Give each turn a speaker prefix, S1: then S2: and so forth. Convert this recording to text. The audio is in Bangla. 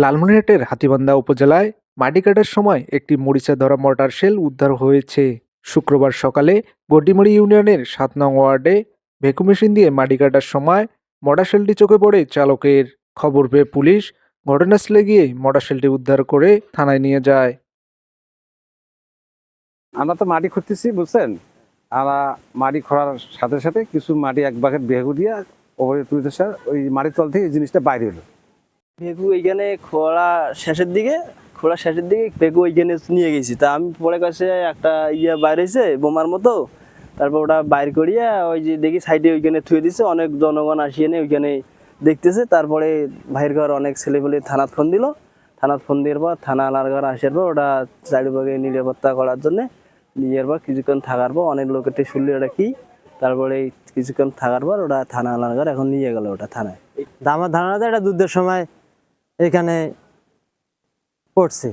S1: লালমনিরহাটের হাতিবান্ধা উপজেলায় মাটি কাটার সময় একটি মরিচা ধরা মর্টার শেল উদ্ধার হয়েছে। শুক্রবার সকালে গড্ডিমারি ইউনিয়নের সাত নং ওয়ার্ডে ভেকু মেশিন দিয়ে মাটি কাটার সময় মর্টার শেলটি চোখে পড়ে চালকের। খবর পেয়ে পুলিশ ঘটনাস্থলে গিয়ে মর্টার শেলটি উদ্ধার করে থানায় নিয়ে যায়।
S2: আমরা তো মাটি খুঁড়তেছি বুঝছেন? আমরা মাটি খোঁড়ার সাথে সাথে কিছু মাটি এক বাকেট বেগু দিয়ে ওপরে তুলতে স্যার ওই মাটির তল থেকে এই জিনিসটা বাইরে এলো।
S3: পেকু এইখানে খোলা শেষের দিকে খোলা শেষের দিকে পেকু ওইখানে নিয়ে গেছি। তা আমি পরে কাছে একটা ইয়ে বাইরে হয়েছে বোমার মতো, তারপর ওটা বাইর করিয়া ওই যে দেখি সাইডে ওইখানে থুয়ে দিছে, অনেক জনগণ আসিয়ে নিয়ে ওইখানে দেখতেছে। তারপরে ভাইয়ের ঘর অনেক ছেলেপেলে থানাত ফোন দিল। থানাত ফোন দেওয়ার পর, থানা আলার ঘর আসার পর ওটা চারিপাকে নিরাপত্তা করার জন্য নিয়ে পর কিছুক্ষণ থাকার পর অনেক লোকের শুনলি ওটা কি? তারপরে কিছুক্ষণ থাকার পর ওটা থানা ঘর এখন নিয়ে গেল ওটা থানায়।
S4: আমার ধারণাতে এটা যুদ্ধের সময় এখানে পড়ছে।